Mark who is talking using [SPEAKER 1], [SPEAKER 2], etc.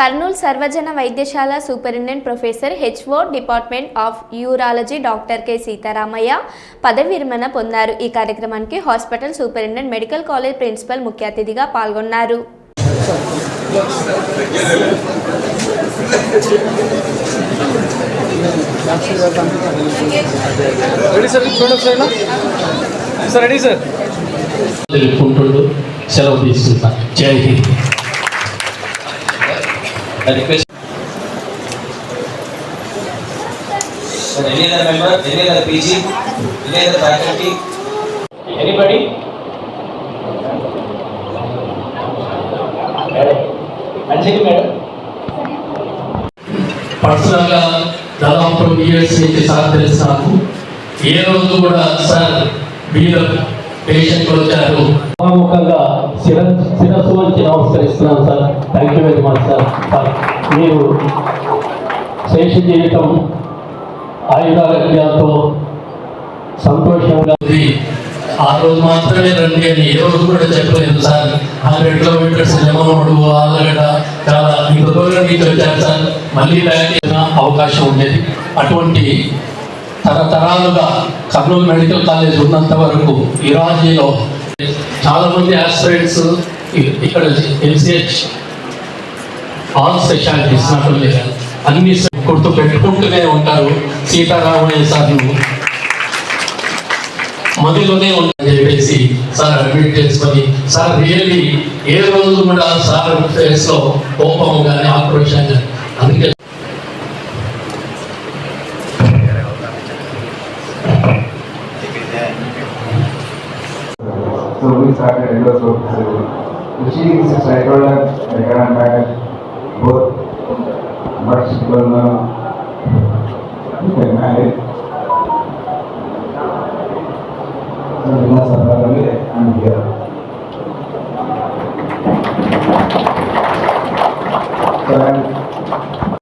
[SPEAKER 1] కర్నూలు సర్వజన వైద్యశాల superintendent professor HO department of urology doctor K Seetharamaiah పదవి విరమణ పొందారు. ఈ కార్యక్రమానికి hospital superintendent medical college principal ముఖ్య అతిథిగా పాల్గొన్నారు.
[SPEAKER 2] తెలుపుకుంటుండు. సెలవు తీసుకుంటా. Jai Hind.
[SPEAKER 3] I request. Sir, any other member, any other PG, any other faculty? Anybody? Madam, Anjali madam?
[SPEAKER 2] పర్సనల్గా దాదాపు ట్వంటీ ఇయర్స్ నుంచి సార్ తెలుసు నాకు ఏ రోజు కూడా సార్ మీరు పేషెంట్ వచ్చారు ముఖంగా శిర శిరస్సు వంచి నమస్కరిస్తున్నాను sir thank you very much sir sir మీరు శేష జీవితం ఆయుధాలతో సంతోషంగా ఆ రోజు మాత్రమే రండి అని ఏ రోజు కూడా చెప్పలేదు సార్. హండ్రెడ్ కిలోమీటర్స్ జమనోడు ఆలగడ్డ చాలా ఇంత దూరం నుంచి వచ్చారు సార్. మళ్ళీ బ్యాక్ అవకాశం ఉండేది అటువంటి తరతరాలుగా కర్నూలు మెడికల్ కాలేజ్ ఉన్నంత వరకు ఇరాజీలో చాలామంది ఆస్పిరెంట్స్ ఇక్కడ ఎంసీహెచ్ ఆల్ స్పెషాలిటీస్ నాట్ అన్ని గుర్తు పెట్టుకుంటూనే ఉంటారు సీతారామయ్య సార్ను మదిలోనే ఉందని చెప్పేసి సార్ అడ్మిట్ చేసుకొని సార్ రియల్లీ ఏ రోజు కూడా సార్ ఫేస్లో కోపం కానీ ఆక్రోషం కానీ అందుకే
[SPEAKER 4] So we started endorsement facility. The cheating is I told her, con el maestro. Vamos a hablar de la